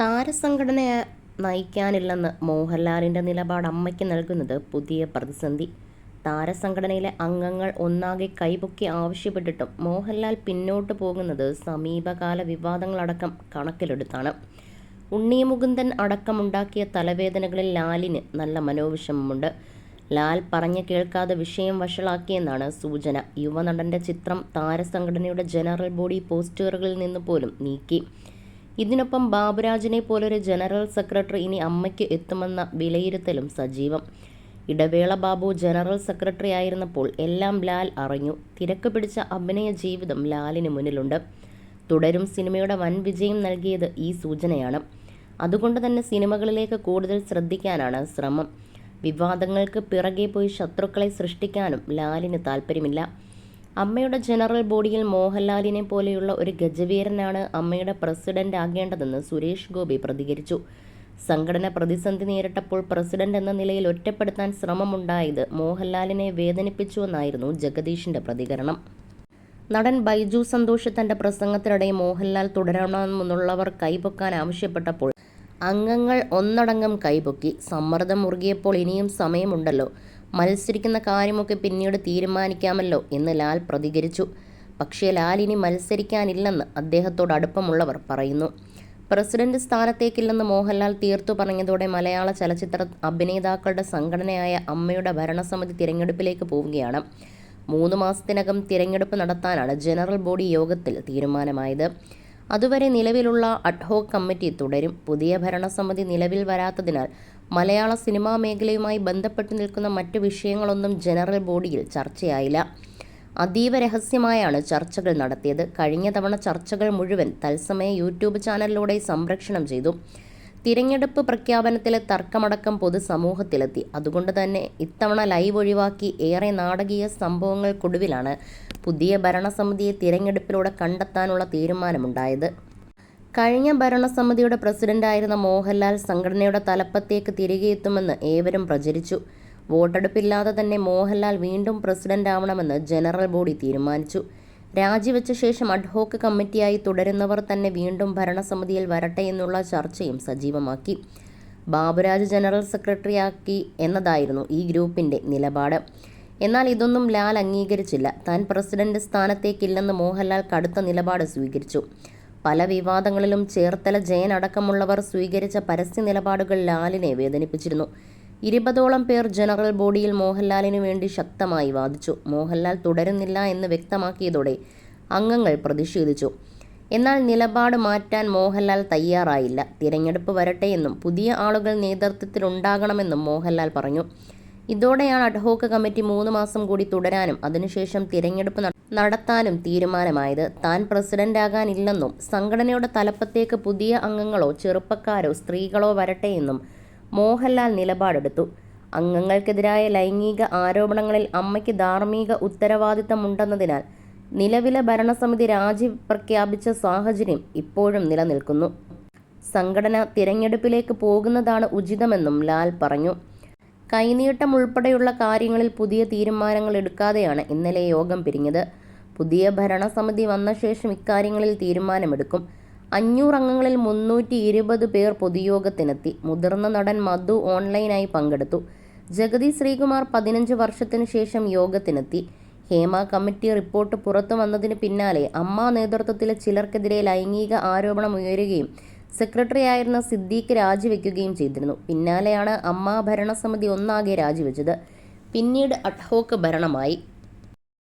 താരസംഘടനയെ നയിക്കാനില്ലെന്ന് മോഹൻലാലിന്റെ നിലപാട് അമ്മയ്ക്ക് നൽകുന്നത് പുതിയ പ്രതിസന്ധി. താരസംഘടനയിലെ അംഗങ്ങൾ ഒന്നാകെ കൈപൊക്കി ആവശ്യപ്പെട്ടിട്ടും മോഹൻലാൽ പിന്നോട്ട് പോകുന്നത് സമീപകാല വിവാദങ്ങളടക്കം കണക്കിലെടുത്താണ്. ഉണ്ണി മുകുന്ദൻ അടക്കമുണ്ടാക്കിയ തലവേദനകളിൽ ലാലിന് നല്ല മനോവിഷമമുണ്ട്. ലാൽ പറഞ്ഞു കേൾക്കാതെ വിഷയം വഷളാക്കിയെന്നാണ് സൂചന. യുവനടന്റെ ചിത്രം താരസംഘടനയുടെ ജനറൽ ബോഡി പോസ്റ്ററുകളിൽ നിന്ന് പോലും നീക്കി. ഇതിനൊപ്പം ബാബുരാജിനെ പോലൊരു ജനറൽ സെക്രട്ടറി ഇനി അമ്മയ്ക്ക് എത്തുമെന്ന വിലയിരുത്തലും സജീവം. ഇടവേള ബാബു ജനറൽ സെക്രട്ടറി ആയിരുന്നപ്പോൾ എല്ലാം ലാൽ അറിഞ്ഞു. തിരക്ക് പിടിച്ച അഭിനയ ജീവിതം ലാലിന് മുന്നിലുണ്ട്. തുടരും സിനിമയുടെ വൻ വിജയം നൽകിയത് ഈ സൂചനയാണ്. അതുകൊണ്ട് തന്നെ സിനിമകളിലേക്ക് കൂടുതൽ ശ്രദ്ധിക്കാനാണ് ശ്രമം. വിവാദങ്ങൾക്ക് പിറകെ പോയി ശത്രുക്കളെ സൃഷ്ടിക്കാനും ലാലിന് താല്പര്യമില്ല അമ്മയുടെ ജനറൽ ബോഡിയിൽ മോഹൻലാലിനെ പോലെയുള്ള ഒരു ഗജവീരനാണ് അമ്മയുടെ പ്രസിഡന്റ് ആകേണ്ടതെന്ന് സുരേഷ് ഗോപി പ്രതികരിച്ചു. സംഘടന പ്രതിസന്ധി നേരിട്ടപ്പോൾ പ്രസിഡന്റ് എന്ന നിലയിൽ ഒറ്റപ്പെടുത്താൻ ശ്രമമുണ്ടായത് മോഹൻലാലിനെ വേദനിപ്പിച്ചുവെന്നായിരുന്നു ജഗദീഷിന്റെ പ്രതികരണം. നടൻ ബൈജു സന്തോഷ് തന്റെ പ്രസംഗത്തിനിടെ മോഹൻലാൽ തുടരണമെന്നുള്ളവർ കൈപൊക്കാൻ ആവശ്യപ്പെട്ടപ്പോൾ അംഗങ്ങൾ ഒന്നടങ്കം കൈപൊക്കി സമ്മർദ്ദം മുറുകിയപ്പോൾ ഇനിയും സമയമുണ്ടല്ലോ. മത്സരിക്കുന്ന കാര്യമൊക്കെ പിന്നീട് തീരുമാനിക്കാമല്ലോ എന്ന് ലാൽ പ്രതികരിച്ചു. പക്ഷേ ലാൽ ഇനി മത്സരിക്കാനില്ലെന്ന് അദ്ദേഹത്തോട് അടുപ്പമുള്ളവർ പറയുന്നു. പ്രസിഡന്റ് സ്ഥാനത്തേക്കില്ലെന്ന് മോഹൻലാൽ തീർത്തു പറഞ്ഞതോടെ മലയാള ചലച്ചിത്ര അഭിനേതാക്കളുടെ സംഘടനയായ അമ്മയുടെ ഭരണസമിതി തിരഞ്ഞെടുപ്പിലേക്ക് പോവുകയാണ്. മൂന്ന് മാസത്തിനകം തിരഞ്ഞെടുപ്പ് നടത്താനാണ് ജനറൽ ബോഡി യോഗത്തിൽ തീരുമാനമായത്. അതുവരെ നിലവിലുള്ള അഡ്ഹോക്ക് കമ്മിറ്റി തുടരും. പുതിയ ഭരണസമിതി നിലവിൽ വരാത്തതിനാൽ മലയാള സിനിമാ മേഖലയുമായി ബന്ധപ്പെട്ട് നിൽക്കുന്ന മറ്റു വിഷയങ്ങളൊന്നും ജനറൽ ബോഡിയിൽ ചർച്ചയായില്ല. അതീവ രഹസ്യമായാണ് ചർച്ചകൾ നടത്തിയത്. കഴിഞ്ഞ തവണ ചർച്ചകൾ മുഴുവൻ തത്സമയ യൂട്യൂബ് ചാനലിലൂടെ സംപ്രേഷണം ചെയ്തു. തിരഞ്ഞെടുപ്പ് പ്രഖ്യാപനത്തിലെ തർക്കമടക്കം പൊതുസമൂഹത്തിലെത്തി. അതുകൊണ്ട് തന്നെ ഇത്തവണ ലൈവ് ഒഴിവാക്കി ഏറെ നാടകീയ സംഭവങ്ങൾക്കൊടുവിലാണ് പുതിയ ഭരണസമിതിയെ തിരഞ്ഞെടുപ്പിലൂടെ കണ്ടെത്താനുള്ള തീരുമാനമുണ്ടായത്. കഴിഞ്ഞ ഭരണസമിതിയുടെ പ്രസിഡന്റായിരുന്ന മോഹൻലാൽ സംഘടനയുടെ തലപ്പത്തേക്ക് തിരികെ എത്തുമെന്ന് ഏവരും പ്രചരിച്ചു. വോട്ടെടുപ്പില്ലാതെ തന്നെ മോഹൻലാൽ വീണ്ടും പ്രസിഡന്റ് ആവണമെന്ന് ജനറൽ ബോഡി തീരുമാനിച്ചു. രാജിവെച്ച ശേഷം അഡ്ഹോക്ക് കമ്മിറ്റിയായി തുടരുന്നവർ തന്നെ വീണ്ടും ഭരണസമിതിയിൽ വരട്ടെ എന്നുള്ള ചർച്ചയും സജീവമാക്കി. ബാബുരാജ് ജനറൽ സെക്രട്ടറിയാക്കി എന്നതായിരുന്നു ഈ ഗ്രൂപ്പിന്റെ നിലപാട്. എന്നാൽ ഇതൊന്നും ലാൽ അംഗീകരിച്ചില്ല. താൻ പ്രസിഡന്റ് സ്ഥാനത്തേക്കില്ലെന്ന് മോഹൻലാൽ കടുത്ത നിലപാട് സ്വീകരിച്ചു. പല വിവാദങ്ങളിലും ചേർത്തല ജയൻ അടക്കമുള്ളവർ സ്വീകരിച്ച പരസ്യ നിലപാടുകൾ ലാലിനെ വേദനിപ്പിച്ചിരുന്നു. ഇരുപതോളം പേർ ജനറൽ ബോഡിയിൽ മോഹൻലാലിനു വേണ്ടി ശക്തമായി വാദിച്ചു. മോഹൻലാൽ തുടരുന്നില്ല എന്ന് വ്യക്തമാക്കിയതോടെ അംഗങ്ങൾ പ്രതിഷേധിച്ചു. എന്നാൽ നിലപാട് മാറ്റാൻ മോഹൻലാൽ തയ്യാറായില്ല. തിരഞ്ഞെടുപ്പ് വരട്ടെ എന്നും പുതിയ ആളുകൾ നേതൃത്വത്തിലുണ്ടാകണമെന്നും മോഹൻലാൽ പറഞ്ഞു. ഇതോടെയാണ് അഡ്ഹോക്ക് കമ്മിറ്റി മൂന്ന് മാസം കൂടി തുടരാനും അതിനുശേഷം തിരഞ്ഞെടുപ്പ് നടത്താനും തീരുമാനമായത്. താൻ പ്രസിഡന്റാകാനില്ലെന്നും സംഘടനയുടെ തലപ്പത്തേക്ക് പുതിയ അംഗങ്ങളോ ചെറുപ്പക്കാരോ സ്ത്രീകളോ വരട്ടെയെന്നും മോഹൻലാൽ നിലപാടെടുത്തു. അംഗങ്ങൾക്കെതിരായ ലൈംഗിക ആരോപണങ്ങളിൽ അമ്മയ്ക്ക് ധാർമ്മിക ഉത്തരവാദിത്തമുണ്ടെന്നതിനാൽ നിലവിലെ ഭരണസമിതി രാജി പ്രഖ്യാപിച്ച സാഹചര്യം ഇപ്പോഴും നിലനിൽക്കുന്നു. സംഘടന തിരഞ്ഞെടുപ്പിലേക്ക് പോകുന്നതാണ് ഉചിതമെന്നും ലാൽ പറഞ്ഞു. കൈനീട്ടം ഉൾപ്പെടെയുള്ള കാര്യങ്ങളിൽ പുതിയ തീരുമാനങ്ങൾ എടുക്കാതെയാണ് ഇന്നലെ യോഗം പിരിഞ്ഞത്. പുതിയ ഭരണസമിതി വന്ന ശേഷം ഇക്കാര്യങ്ങളിൽ തീരുമാനമെടുക്കും. അഞ്ഞൂറ് അംഗങ്ങളിൽ മുന്നൂറ്റി ഇരുപത് പേർ പൊതുയോഗത്തിനെത്തി. മുതിർന്ന നടൻ മധു ഓൺലൈനായി പങ്കെടുത്തു. ജഗതി ശ്രീകുമാർ പതിനഞ്ച് വർഷത്തിനു ശേഷം യോഗത്തിനെത്തി. ഹേമ കമ്മിറ്റി റിപ്പോർട്ട് പുറത്തു വന്നതിന് പിന്നാലെ അമ്മ നേതൃത്വത്തിലെ ചിലർക്കെതിരെ ലൈംഗിക ആരോപണം ഉയരുകയും സെക്രട്ടറിയായിരുന്ന സിദ്ദീഖ് രാജിവെക്കുകയും ചെയ്തിരുന്നു. പിന്നാലെയാണ് അമ്മ ഭരണസമിതി ഒന്നാകെ രാജിവെച്ചത്. പിന്നീട് അഡ്ഹോക്ക് ഭരണമായി.